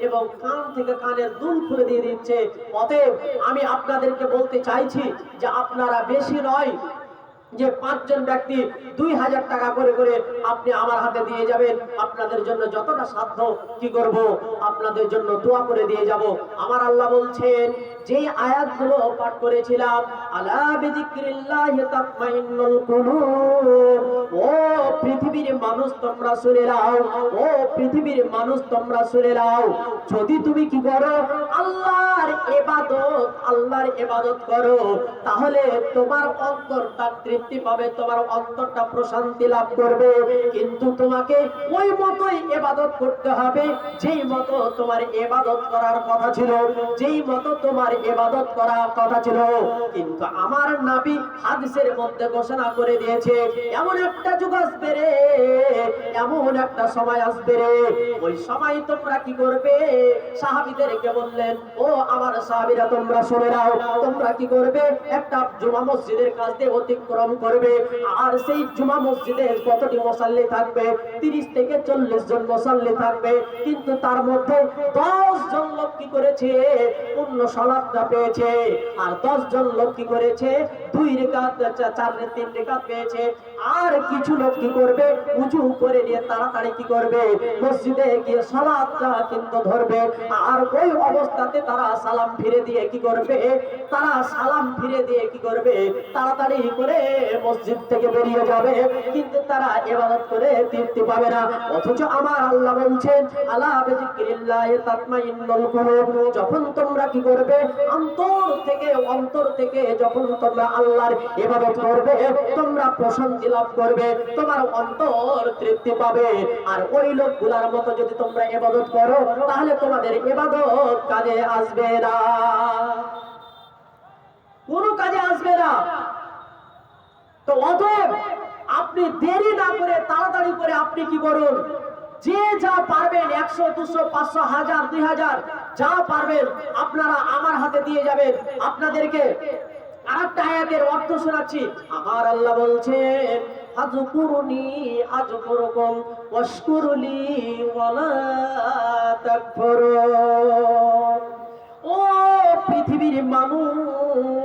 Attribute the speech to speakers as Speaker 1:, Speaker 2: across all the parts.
Speaker 1: এবং কান থেকে কানের দুল খুলে দিয়ে দিচ্ছে। অতএব আমি আপনাদেরকে বলতে চাইছি যে আপনারা বেশি নয় যে পাঁচজন ব্যক্তি দুই হাজার টাকা করে করে আপনি আমার হাতে দিয়ে যাবেন, আপনাদের জন্য যতটা সাধ্য কি করব, আপনাদের জন্য দোয়া করে দিয়ে যাব। আমার আল্লাহ বলছেন, যেই আয়াতগুলো পাঠ করেছিলাম, আলা বিযিক্রিল্লাহি তাতমাইন্নুল কুলুব। ও পৃথিবীর মানুষ, তোমরা শুনে নাও, ও পৃথিবীর মানুষ, তোমরা শুনে নাও। যদি তুমি কি করো, আল্লাহর ইবাদত আল্লাহর ইবাদত করো, তাহলে তোমার অন্তরটা তৃপ্তি পাবে, তোমার অন্তরটা প্রশান্তি লাভ করবে। কিন্তু তোমাকে ওই মতোই ইবাদত করতে হবে, যেই মতো তোমার ইবাদত করার কথা ছিল, যেই মতো তোমার ইবাদত করার কথা ছিল। কিন্তু আমার নবী হাদিসের মধ্যে ঘোষণা করে দিয়েছে, এমন একটা যুগ আসবে রে, এমন একটা সময় আসবে রে। ওই সময় তোমরা কি করবে? সাহাবীদেরকে বললেন, ও আমার সাহাবিরা, তোমরা শুনে নাও, তোমরা কি করবে? একটা জুমা মসজিদের কাছ অতিক্রম করবে। আর সেই জুমা মসজিদে কতটি মসাল্লি থাকবে? তিরিশ থেকে চল্লিশ জন মসাল্লি থাকবে। কিন্তু তার মধ্যে দশ জন লোক কি করেছে? পূর্ণ সলাপটা পেয়েছে। আর দশ জন লোক কি করেছে? দুই রেখাত চার তিন রেখাত পেয়েছে। আর কিছু লোক কি করবে? উঁচু করে নিয়ে তাড়াতাড়ি কি করবে? মসজিদে গিয়ে সালাদটা কিন্তু ধরবে। আর ওই অবস্থাতে তারা সালাম ফিরে দিয়ে কি করবে? তারা সালাম ফিরে দিয়ে কি করবে? তাড়াতাড়ি করে মসজিদ থেকে বেরিয়ে যাবে, কিন্তু তারা ইবাদত করে তৃপ্তি পাবে না। অথচ আমার আল্লাহ বলছেন, আলা যখন তোমরা কি করবে? অন্তর থেকে অন্তর থেকে যখন তোমরা আল্লাহর ইবাদত করবে, তোমরা প্রশান্তি লাভ করবে, তোমার অন্তর তৃপ্তি পাবে। আর ওই লোকগুলার মতো যদি তোমরা ইবাদত করো, তাহলে তোমাদের ইবাদত কাজে আসবে না। কোনো কাজে আসবে না। তো অতএব আপনি দেরি না করে তাড়াতাড়ি করে আপনি কি করুন? যে যা পারবেন একশো, দুশো, পাঁচশো, হাজার, দুই হাজার, যা পারবেন আপনারা আমার হাতে দিয়ে যাবেন। আপনাদেরকে আরেকটা আয়াতের অর্থ শোনাচ্ছি। আমার আল্লাহ বলছেন আজকুরুনি আজকুরুকুম ওয়াশকুরুলি ওয়ালা তাকফুরুন। ও পৃথিবীর মানুষ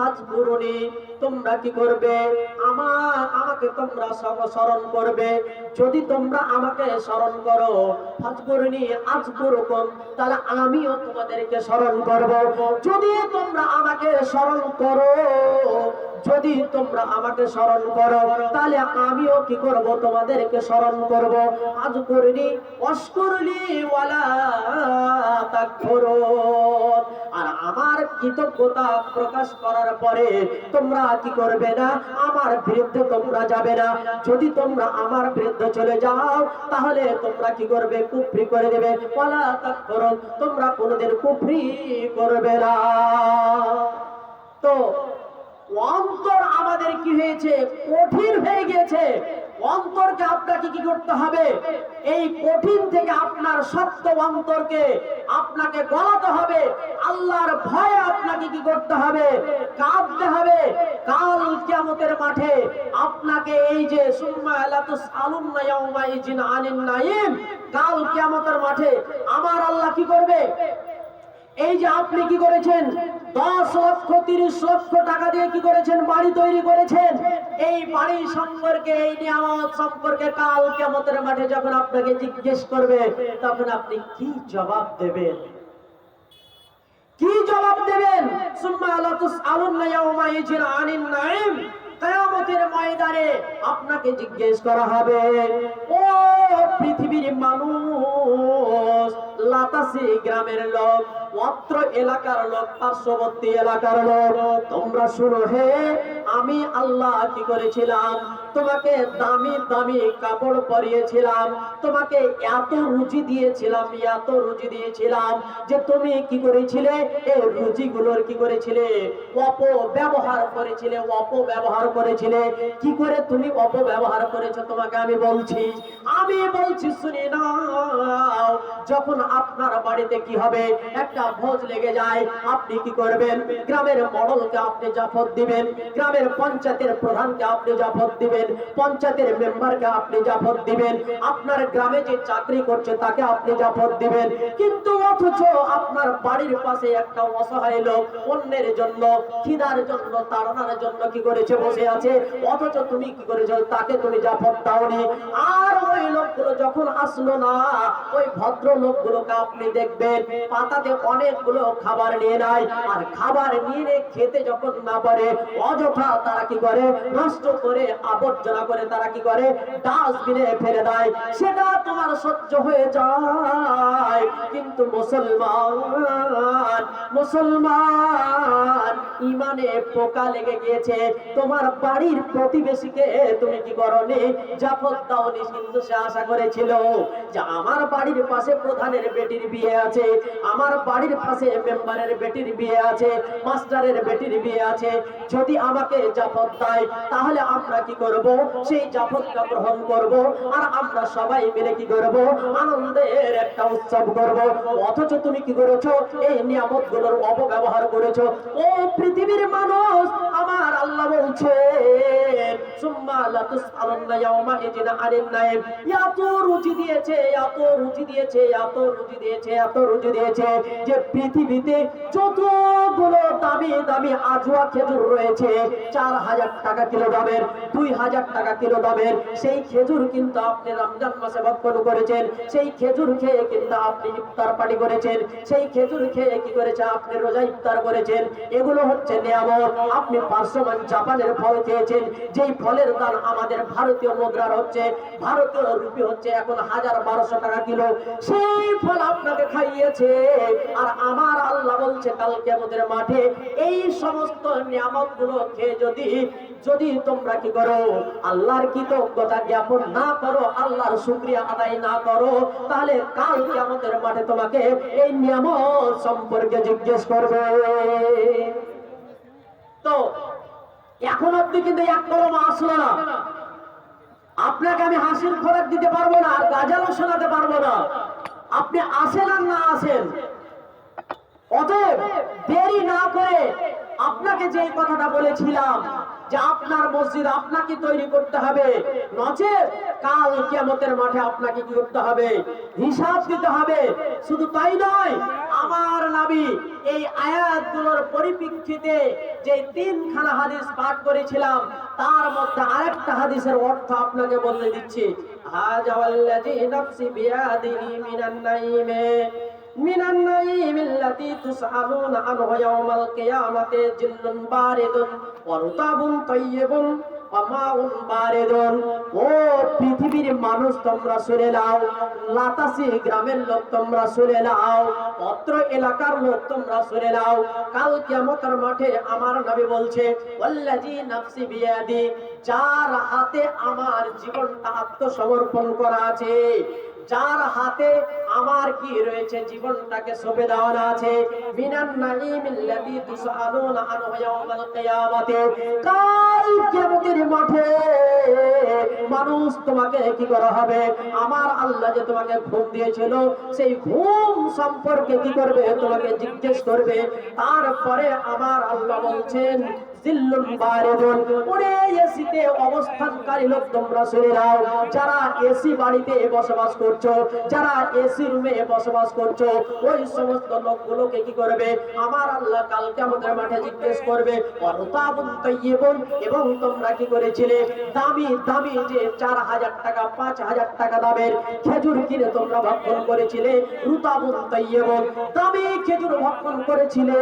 Speaker 1: ফাজগুরুনি তোমরা কি করবে? আমার আমাকে তোমরা স্মরণ করবে। যদি তোমরা আমাকে স্মরণ করো ফাজগুরুনি আজগুরুকুম তাহলে আমিও তোমাদেরকে স্মরণ করব। যদি তোমরা আমাকে স্মরণ করো যদি তোমরা আমাকে স্মরণ করো, তাহলে আমিও কি করব? তোমাদেরকে স্মরণ করব। আজ করিনি অস্করলি ওয়ালা আর আমার কৃতজ্ঞতা প্রকাশ করার পরে তোমরা কি করবে না? আমার বিরুদ্ধে তোমরা যাবে না। যদি তোমরা আমার বিরুদ্ধে চলে যাও, তাহলে তোমরা কি করবে? কুফরি করে দেবে। ওয়ালা তাকফুরুন, তোমরা কোনোদিন কুফরি করবে না। তো অন্তর আমাদের কি হয়েছে? কঠিন হয়ে গিয়েছে। অন্তরকে আপনাকে কি করতে হবে? এই কঠিন থেকে আপনার সত্য অন্তরকে আপনাকে গলাতে হবে। আল্লাহর ভয়ে আপনাকে কি করতে হবে? কাঁদতে হবে। কাল কিয়ামতের মাঠে আপনাকে এই যে, সুম্মা আলাতুস ইয়াউমা ইজিন আনিন নাইম কাল কিয়ামতের মাঠে আমার আল্লাহ কি করবে? এই যে আপনি কি করেছেন? দশ লক্ষ, তিরিশ লক্ষ টাকা দিয়ে কি করেছেন? বাড়ি তৈরি করেছেন? এই বাড়ি সম্পর্কে, এই নিয়ামত সম্পর্কে কাল কেমতের মাঠে যখন আপনাকে জিজ্ঞেস করবে, তখন আপনি কি জবাব দেবেন? কি জবাব দেবেন? সুম্মা ময়দানে আপনাকে জিজ্ঞেস করা হবে, ও পৃথিবীর মানুষ লাতাসি গ্রামের লোক মাত্র এলাকার লোক, পার্শ্ববর্তী এলাকার লোক, তোমরা শুনো হে, আমি আল্লাহ কি করেছিলাম? তোমাকে দামি দামি কাপড় পরিয়েছিলাম। তোমাকে এত রুচি দিয়েছিলাম, এত রুচি দিয়েছিলাম যে তুমি কি করেছিলে? এই রুচিগুলোর কি করেছিলে? অপব্যবহার করেছিলে অপব্যবহার করেছিলে। কি করে তুমি অপব্যবহার করেছ তোমাকে আমি বলছি। আমি বলছি, শুনি নাও, যখন আপনার বাড়িতে কি হবে? একটা ভোজ লেগে যায়, আপনি কি করবেন? গ্রামের মডলকে আপনি জাফত দিবেন, গ্রামের পঞ্চায়েতের প্রধানকে আপনি জাফত দিবেন। দিবেন পঞ্চায়েতের মেম্বারকে আপনি জাফর দিবেন। আপনার গ্রামে যে চাকরি করছে তাকে আপনি জাফর দিবেন। কিন্তু অথচ আপনার বাড়ির পাশে একটা অসহায় লোক অন্যের জন্য, খিদার জন্য, তাড়নার জন্য কি করেছে, বসে আছে? অথচ তুমি কি করেছ? তাকে তুমি জাফর দাওনি। আর ওই লোকগুলো যখন আসলো না, ওই ভদ্র লোকগুলোকে আপনি দেখবেন, পাতাতে অনেকগুলো খাবার নিয়ে নেয়। আর খাবার নিয়ে খেতে যখন না পারে, অযথা তারা কি করে? নষ্ট করে আবর্জনা করে তারা কি করে? ডাস্টবিনে ফেলে দেয়। সেটা তোমার সহ্য হয়ে যায়। কিন্তু মুসলমান মুসলমান, ইমানে পোকা লেগে গিয়েছে। তোমার বাড়ির প্রতিবেশীকে তুমি কি করনি? জাফর দাওনি কিন্তু সে আশা করেছিল যে আমার বাড়ির পাশে প্রধানের বেটির বিয়ে আছে, আমার বাড়ির পাশে মেম্বারের বেটির বিয়ে আছে, মাস্টারের বেটির বিয়ে আছে। যদি আমাকে জাফর দেয়, তাহলে আমরা কি করব? সেই জাফরটা গ্রহণ করব, আর আমরা সবাই মিলে কি করব? আনন্দের একটা উৎসব করব। অথচ তুমি কি করেছ? এই নিয়ামতগুলোর অপব্যবহার করেছ। ও পৃথিবীর মানুষ, আমার আল্লাহ বলছেন সুম্মা লা সেই খেজুর কিন্তু আপনি রমজান মাসে ভক্ষণ করেছেন। সেই খেজুর খেয়ে কিন্তু আপনি ইফতার পার্টি করেছেন। সেই খেজুর খেয়ে কি করেছে? আপনি রোজা ইফতার করেছেন। এগুলো হচ্ছে নিয়ামত। আপনি পার্শ্বমান জাপানের ফল খেয়েছেন। যেই ফলের দাম আমাদের ভারতীয় মুদ্রার হচ্ছে, ভারতীয় রুপি হচ্ছে এখন হাজার বারোশো টাকা কিলো। সেই ফল আপনাকে খাইয়েছে, আর আমার আল্লাহ বলছে কালকে আমাদের মাঠে এই সমস্ত নিয়ামতগুলো খেয়ে যদি যদি তোমরা কি করো, আল্লাহর কৃতজ্ঞতা জ্ঞাপন না করো, আল্লাহর শুক্রিয়া আদায় না করো, তাহলে কালকে আমাদের মাঠে তোমাকে এই নিয়ামত সম্পর্কে জিজ্ঞেস করবে। তো এখন আপনি কিন্তু এক কলম আসলো না। আপনাকে আমি হাসির খোরাক দিতে পারব না, আর গাজালও শোনাতে পারব না। আপনি আসেন আর না আসেন। অতএব দেরি না করে আপনাকে যে কথাটা বলেছিলাম যে আপনার মসজিদ আপনাকে তৈরি করতে হবে। নচেত কাল কিয়ামতের মাঠে আপনাকে কি করতে হবে? হিসাব দিতে হবে। শুধু তাই নয়, আমার নাবি, এই আয়াতগুলোর পরিপ্রেক্ষিতে যে তিনখানা হাদিস পাঠ করেছিলাম, তার মধ্যে আরেকটা হাদিসের অর্থ আপনাকে বলে দিচ্ছি। হাজা ওয়াল্লাযী নাফসি বিয়াদিহি মিনান নাইমে من النعيم التي تسألون عنه يوم القيامة جل بارد ورطب طيب وماء بارد ও পৃথিবীর মানুষ তোমরা শুনে নাও লাতাসি গ্রামের লোক তোমরা শুনে নাও অত্র এলাকার লোক তোমরা শুনে নাও কাল কিয়ামতের মাঠে আমার নবী বলছে ওয়াল্লাজি নাফসি বিয়াদি যার হাতে আমার জীবনটা আত্মসমর্পণ করা আছে যার হাতে আমার কি রয়েছে? জীবনটাকে সঁপে দেওয়া আছে। মিনান নাইমিল্লাতি তুসআলুনা আনহু ইয়াওমাল কিয়ামাতে। কাল কিয়ামতের মাঠে মানুষ তোমাকে কি করা হবে? আমার আল্লাহ যে তোমাকে ঘুম দিয়েছিল, সেই ঘুম সম্পর্কে কি করবে? তোমাকে জিজ্ঞেস করবে। তারপরে আমার আল্লাহ বলছেন জিল্লুন বারিদুন এসিতে অবস্থানকারী লোক তোমরা যারা এসি বাড়িতে বসবাস করছ, যারা এসি রুমে বসবাস করছ, ওই সমস্ত লোকগুলোকে কি করবে? আমার আল্লাহ কালকে আমাদের মাঠে জিজ্ঞেস করবে এবং তোমরা কি করেছিলে? দামি দামি যে চার হাজার টাকা, পাঁচ হাজার টাকা দামের খেজুর কিনে তোমরা ভক্ষণ করেছিলে, রুতাবুন তাইয়িবুন। দামি খেজুর ভক্ষণ করেছিলে।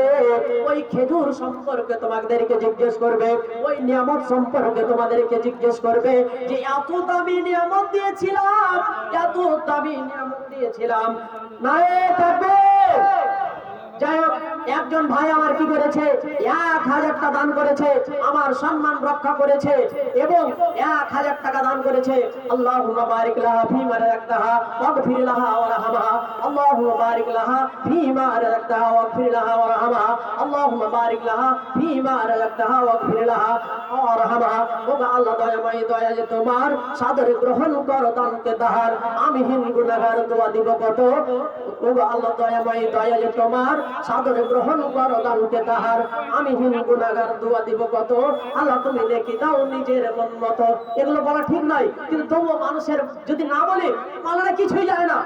Speaker 1: ওই খেজুর সম্পর্কে তোমাদেরকে জিজ্ঞেস করবে, ওই নিয়ামত সম্পর্কে তোমাদেরকে জিজ্ঞেস করবে যে, এত দামি নিয়ামত দিয়েছিলাম, এত দামি নিয়ামত দিয়েছিলাম। না থাকবে। যাই হোক একজন ভাই আমার কি করেছে? এক হাজারটা দান করেছে, আমার সম্মান রক্ষা করেছে এবং এক হাজার টাকা দান করেছে। আল্লাহ বারিক লাহা ফিমা রাখতাহা লাহা বারিক লাহা রাখতাহা লাহা বারিক লাহা রাখতাহা লাহা ও আল্লাহ, দয়াময় দয়া যে তোমার সাদরে গ্রহণ কর, দানকে তাহার আমি হিন গুনাহগার দোয়া দিব কত? ও আল্লাহ, দয়াময় দয়া যে তোমার সাদরে গ্রহণ করো দানকে তাহার। আমি হিন গুণাগার দোয়া দিব কত? আল্লাহ, তুমি লেখি দাও নিজের মন মতো। এগুলো বলা ঠিক নয় কিন্তু তবুও মানুষের যদি না বলে মালারা কিছুই জানে না।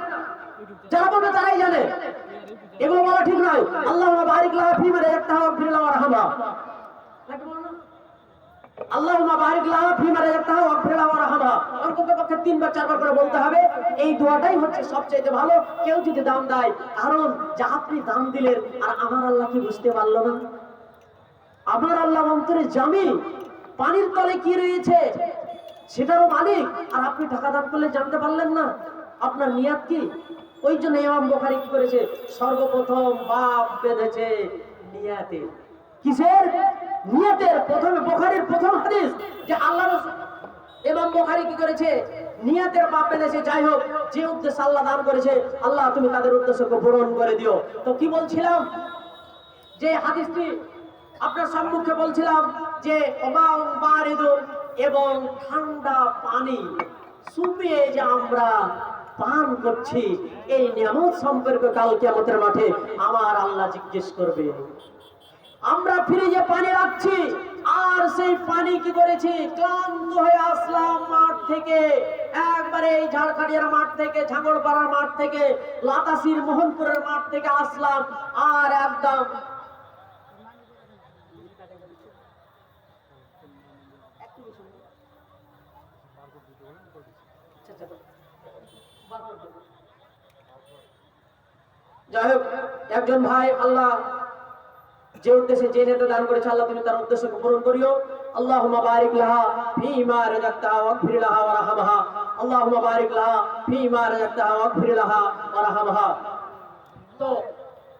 Speaker 1: যারা বলবে তারাই জানে। এগুলো বলা ঠিক নয় আল্লাহ বারিক লাহা ফিমারে একটা হাওয়া ফিরলাম রাহমা। আল্লাহুম্মা তিনবার, চারবার করে বলতে হবে, এই দোয়াটাই হচ্ছে সবচেয়ে ভালো। কেউ যদি দাম দেয়, কারণ যা আপনি দাম দিলেন, আর আমার আল্লাহ কি বুঝতে পারল না? আমার আল্লাহ অন্তরে জামি পানির তলে কি রয়েছে? সেটারও মালিক, আর আপনি টাকা দান করলে জানতে পারলেন না। আপনার নিয়াত কি? ওই জন্য ইমাম বোখারি কি করেছে? সর্বপ্রথম বাপ বেঁধেছে নিয়াতে। কিসের? নিয়াতের প্রথমে, বোখারির প্রথম হাদিস যে আল্লাহ এবং বোখারি কি করেছে? নিয়াতের বাপ বেঁধেছে যাই হোক, যে উদ্দেশ্য আল্লাহ দান করেছে, আল্লাহ তুমি তাদের উদ্দেশ্যকে পূরণ করে দিও। তো কি বলছিলাম? যে হাদিসটি আপনার সম্মুখে বলছিলাম যে এবং ঠান্ডা পানি সুপিয়ে যে আমরা পান করছি, এই নিয়ামত সম্পর্কে কাল কিয়ামতের মাঠে আমার আল্লাহ জিজ্ঞেস করবে। আমরা ফ্রিজে পানি রাখছি, আর সেই পানি কি করেছি? ক্লান্ত হয়ে আসলাম মাঠ থেকে। একবারে এই ঝাড়খাটিয়ার মাঠ থেকে ঝাঙ্গড়পাড়ার মাঠ থেকে লাতাসির মোহনপুরের মাঠ থেকে আসলাম, আর একদম যাই হোক, একজন ভাই, আল্লাহ যে উদ্দেশ্যে যে নেতা দান করেছে আল্লাহ, তুমি তার উদ্দেশ্যকে পূরণ করিও। আল্লাহুম্মা বারিক লাহা ফিমা রাযাকতাহা ওয়াগফির লাহা ওয়ারহামহা আল্লাহুম্মা বারিক লাহা ফিমা রাযাকতাহা ওয়াগফির লাহা ওয়ারহামহা তো